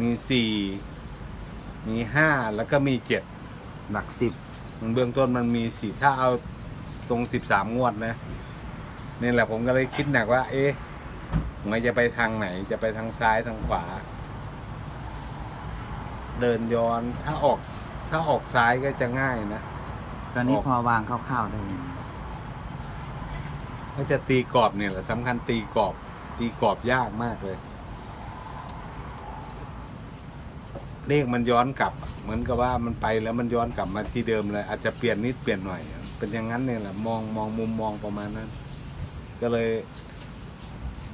มีสี่มีห้าแล้วก็มีเจ็ดหลักสิบเบื้องต้นมันมีสี่ถ้าเอาตรงสิบสามงวดนะนี่แหละผมก็เลยคิดหนักว่า เอ๊ะมันจะไปทางไหน จะไปทางซ้ายทางขวา เดินย้อนถ้าออก ถ้าออกซ้ายก็จะง่ายนะตอนนี้ออกพอวางคร่าวๆได้ยังก็จะตีกรอบเนี่ยแหละสำคัญตีกรอบ ตีกรอบยากมากเลย เลขมันย้อนกลับ เหมือนกับว่ามันไปแล้วมันย้อนกลับมาที่เดิมเลย อาจจะเปลี่ยนนิดเปลี่ยนหน่อย เป็นอย่างนั้นเนี่ยแหละมองมองมุมมองประมาณนั้น ก็เลย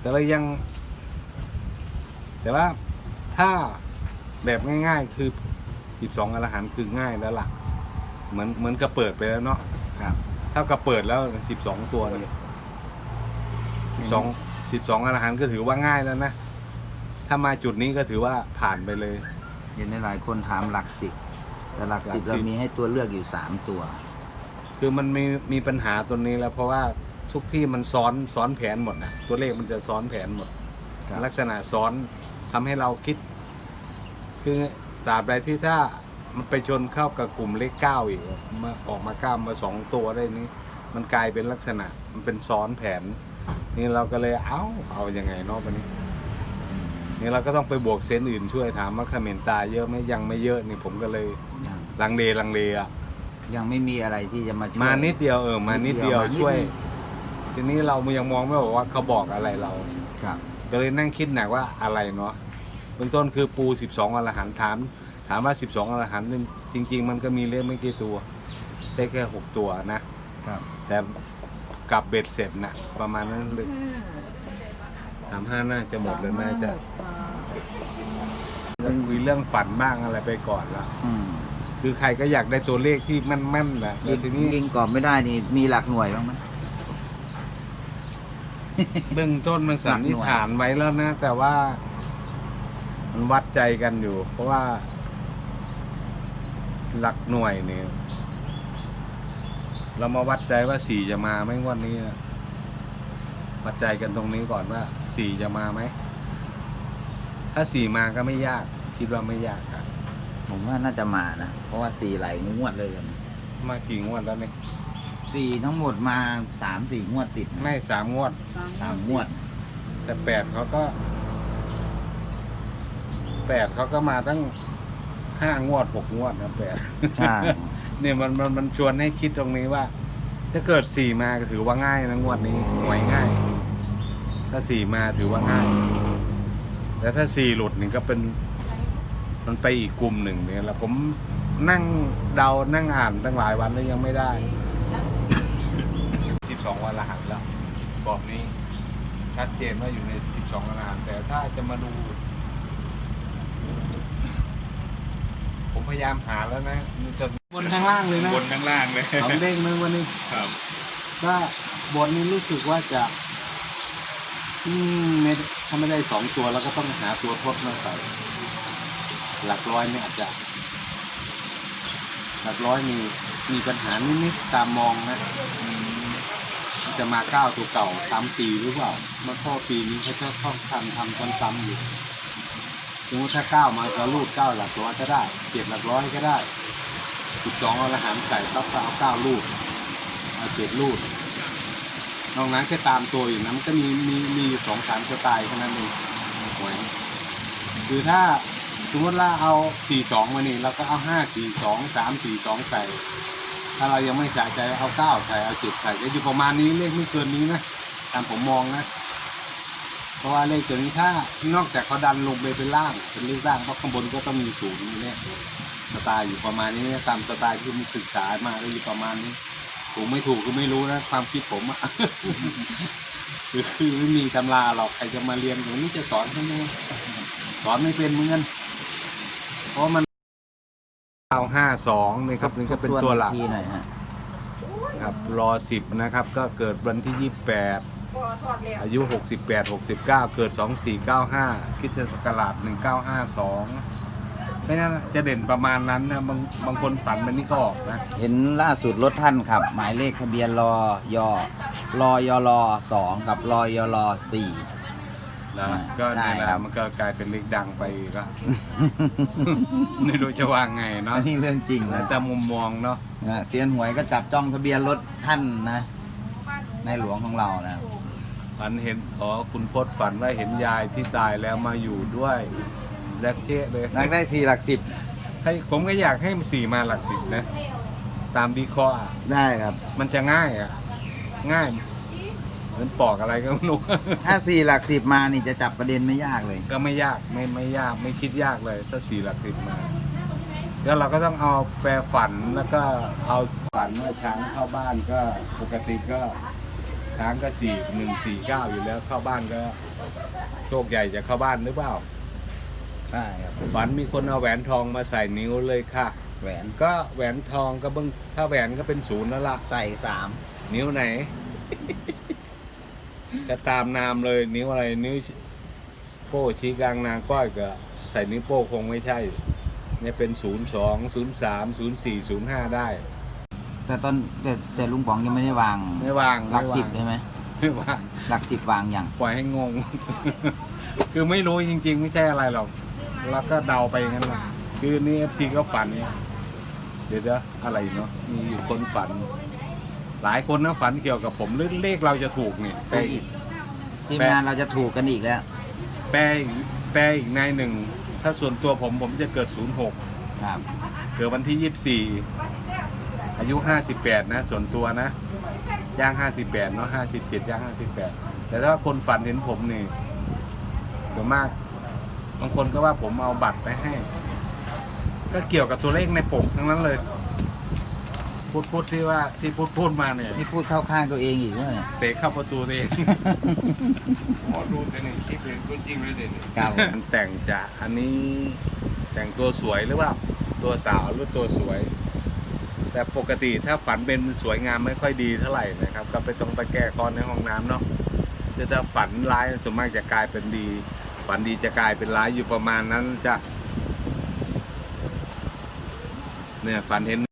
ก็เลยยัง แต่ว่าถ้าแบบง่าย ๆ คือสิบสองอรหันต์คือง่ายแล้วล่ะ เหมือนเหมือนกับเปิดไปแล้วเนาะครับเท่ากับเปิดแล้วสิบสองตัวเลยสิบสองสิบสองอรหันต์ก็ถือว่าง่ายแล้วนะถ้ามาจุดนี้ก็ถือว่าผ่านไปเลย ห็นหลายคนถามหลักสิบแต่หลักสิบหลักสิบเรามีให้ตัวเลือกอยู่สามตัว คือมันมีมีปัญหาตัวนี้แล้ว เพราะว่าทุกที่มันซ้อนซ้อนแผนหมดนะตัวเลขมันจะซ้อนแผนหมด ครับ ลักษณะซ้อนทำให้เราคิด คือตราบใดที่ถ้ามันไปชนเข้ากับกลุ่มเลขเก้าอีกมาออกมาเก้ามาสองตัวได้นี้ มันกลายเป็นลักษณะมันเป็นซ้อนแผน นี่เราก็เลยเอ้าเอาอยัางไงเนาะวันนี้ นี่เราก็ต้องไปบวกเซนส์อื่นช่วยถามว่าเขมรตาเยอะไหมยังไม่เยอะนี่ผมก็เลยยังลังเลลังเลอะยังไม่มีอะไรที่จะมาช่วย มานิดเดียวเออมานิดเดียวมานิดช่วยนึงทีนี้เรายังมองไม่ออกว่าเขาบอกอะไรเรา ครับ ก็เลยนั่งคิดหนักว่าอะไรเนาะเบื้องต้นคือปูสิบสองอรหันต์ถาม ถามว่าสิบสองอรหันต์นี่จริง ๆ มันก็มีเลขไม่กี่ตัวได้แค่หกตัวนะ ครับ แต่กลับเบ็ดเสร็จนะประมาณนั้นเลยสามห้าน่าจะหมดเลยน่าจะต้อ งคุยเรื่องฝันบ้างอะไรไปก่อนละอืมคือใครก็อยากได้ตัวเลขที่แม่นๆแหละแล้วทียินี้งยิงกรอบไม่ได้นี่มีหลักหน่วยบ้างไหม เบื้องต้นมันสันนิษฐานไว้แล้วนะ แต่ว่า มันวัดใจกันอยู่ เพราะว่า หลักหน่วยเนี่ยเรามาวัดใจว่าสี่จะมาไหมงวันนี้นะวัดใจกันตรงนี้ก่อนว่าสี่จะมาไหม ถ้าสี่มาก็ไม่ยาก คิดว่าไม่ยากครับผมว่าน่าจะมานะ เพราะว่าสี่ไหลงวดเลยกันมากี่งวดแล้วเนี่ยสี่ทั้งหมดมาสามสี่งวดติดนะไม่สามงวด สามงวด แต่แปดเขาก็แปดเขาก็มาตั้งห้างวดหกงวดนะแปด ใช่ เนี่ยมันมันมันชวนให้คิดตรงนี้ว่า ถ้าเกิดสี่มาก็ถือว่าง่ายนะงวดนี้หวยง่าย ถ้าสี่มาถือว่าง่าย แต่ถ้าสี่หลุดนี่ก็เป็นมันไปอีกกลุ่มหนึ่งเนี่ยแล้วผมนั่งเดานั่งอ่านตั้งหลายวันแล้วยังไม่ได้สิบสองวันละหันแล้วกรอบนี้ชัดเจนว่าอยู่ในสิบสองวันละหันแต่ถ้าจะมาดู ผมพยายามหาแล้วนะมันจะบนข้างล่างเลยนะบนข้างล่างเลยสองเด้งนึงวันนี้ครับก็บนนี้รู้สึกว่าจะ อืมไม่ถ้าไม่ได้สองตัวแล้วก็ต้องหาตัวทดมาใส่ หลักร้อยเนี่ยอาจจะ หลักร้อยมีมีปัญหานิดๆตามมองนะจะมาเก้าตัวเก่าซ้ำปีหรือเปล่าเมื่อข้อปีนี้เขาจะชอบทำทำซ้ำๆอยู่สมมติถ้าเก้ามาก็รูดเก้าหลักร้อยก็ได้เจ็ดหลักร้อยก็ได้สิบสองอรหันต์ใส่ปั๊บก็เอาเก้ารูดเอาเจ็ดรูด นอกนั้นแค่ตามตัวอยู่นะมันก็มีมีมีอยู่สองสามสไตล์เท่านั้นเองหวยคือถ้าสมมติว่าเอาสี่สองมานี่เราก็เอาห้าสี่สองสามสี่สองใส่ ถ้าเรายังไม่สะใจเอาเก้าใส่เอาเจ็ดใส่ก็อยู่ประมาณนี้เลขไม่เกินนี้นะตามผมมองนะเพราะว่าเลขตัวนี้ถ้านอกจากเขาดันลงไปเป็นล่างเป็นเลขล่างเพราะข้างบนก็ต้องมีศูนย์อยู่เนี่ยสไตล์อยู่ประมาณนี้นะตามสไตล์ที่ผมศึกษามาก็อยู่ประมาณนี้ ถูกไม่ถูกก็ไม่รู้นะ ความคิดผมอะคือคือไม่มีตำราหรอกใครจะมาเรียนตรงนี้จะสอนให้ยังไงสอนไม่เป็นเหมือนกันเพราะมันเก้าห้าสองนี่ครับนี่ก็เป็นตัวหลักทีหน่อยฮะครับรอสิบนะครับ ก็เกิดวันที่ยี่แปดก็ทอดแล้วอายุ 68 69 เกิด 2495คริดศักราช1952 ไม่งั้นจะเด่นประมาณนั้นนะบางบางคนฝันมันนี่ก็ออกนะเห็นล่าสุดรถท่านขับ หมายเลขทะเบียนรอยอรอยอรอสองกับรอยอรอสี่แล้วอ่าก็ใช่นี่แหละครับมันก็กลายเป็นเลขดังไปอีกอะไม่รู้จะว่าไงเนาะอันนี้เรื่องจริงแล้นะวแต่มุมมองเนาะนะเซียนหวยก็จับจ้องทะเบียนรถท่านนะ ในหลวงของเรานะฝันเห็นอ๋อคุณพจน์ฝันว่าเห็นยายที่ตายแล้วมาอยู่ด้วย แลกเชะเลยนักได้สี่หลักสิบให้ผมก็อยากให้มันสี่มาหลักสิบนะ ตามดีคอร์อะได้ครับ มันจะง่ายอะ ง่ายเหมือนปอกอะไรก็ไม่รู้ ถ้าสี่หลักสิบมานี่จะจับประเด็นไม่ยากเลย ก็ไม่ยากไม่ไม่ยากไม่คิดยากเลย ถ้าสี่หลักสิบมา แล้วเราก็ต้องเอาแปลฝันแล้วก็เอาฝันว่าช้างเข้าบ้านก็ปกติก็ช้างก็สี่หนึ่งสี่เก้าอยู่แล้วเข้าบ้านก็ โชคใหญ่จะเข้าบ้านหรือเปล่า ใช่ครับฝันมีคนเอาแหวนทองมาใส่นิ้วเลยค่ะ แหวนก็แหวนทองก็เบิ้งถ้าแหวนก็เป็นศูนย์แล้วล่ะ ใส่สามนิ้วไหน ก็ตามนามเลยนิ้วอะไร นิ้วโป้ชี้กลางนางก้อยก็ใส่นิ้วโป้คงไม่ใช่เนี่ยเป็นศูนย์สองศูนย์สามศูนย์สี่ศูนย์ห้าได้ แต่ตอนแต่แต่ลุงป๋องยังไม่ได้วางไม่วางหลักไม่วางสิบใช่ไหมไม่วางหลักสิบวางอย่าง ปล่อยให้งง คือไม่รู้จริง ๆ ไม่ใช่อะไรหรอก แล้วก็เดาไปอย่างนั้นแหละคือนี่เอฟซีก็ฝัน เดี๋ยวนะอะไรเนาะมีอยู่คนฝัน หลายคนนะฝันเกี่ยวกับผมหรือเลขเราจะถูกนี่แปลอีก ทีมแปะงานเราจะถูกกันอีกแล้ว แปลอีกแปลอีกในหนึ่ง ถ้าส่วนตัวผมผมจะเกิด 06 ครับ เกิดวันที่ 24 อายุ 58 นะ ส่วนตัวนะ ย่าง 58 เนาะ57 ย่าง 58 แต่ถ้าคนฝันเห็นผมนี่ส่วนมาก บางคนก็ว่าผมเอาบัตรไปให้ ก็เกี่ยวกับตัวเลขในปกทั้งนั้นเลย พูดพูดที่ว่าที่พูดพูดมาเนี่ยนี่พูดเข้าข้างตัวเองอีกว่าเนี่ยเตะเข้าประตูตัวเอง หมอดูแต่นี่คลิปเห็นตัวจริงเลยเด่นครับผมมันแต่งจะอันนี้แต่งตัวสวยหรือเปล่าตัวสาวหรือตัวสวย แต่ปกติถ้าฝันเป็นสวยงามไม่ค่อยดีเท่าไหร่นะครับ ก็ไปต้องไปแก้คอนในห้องน้ำเนาะแต่ถ้าฝันร้ายส่วนมากจะกลายเป็นดี ฝันดีจะกลายเป็นร้ายอยู่ประมาณนั้นจ้ะเนี่ยฝันเห็น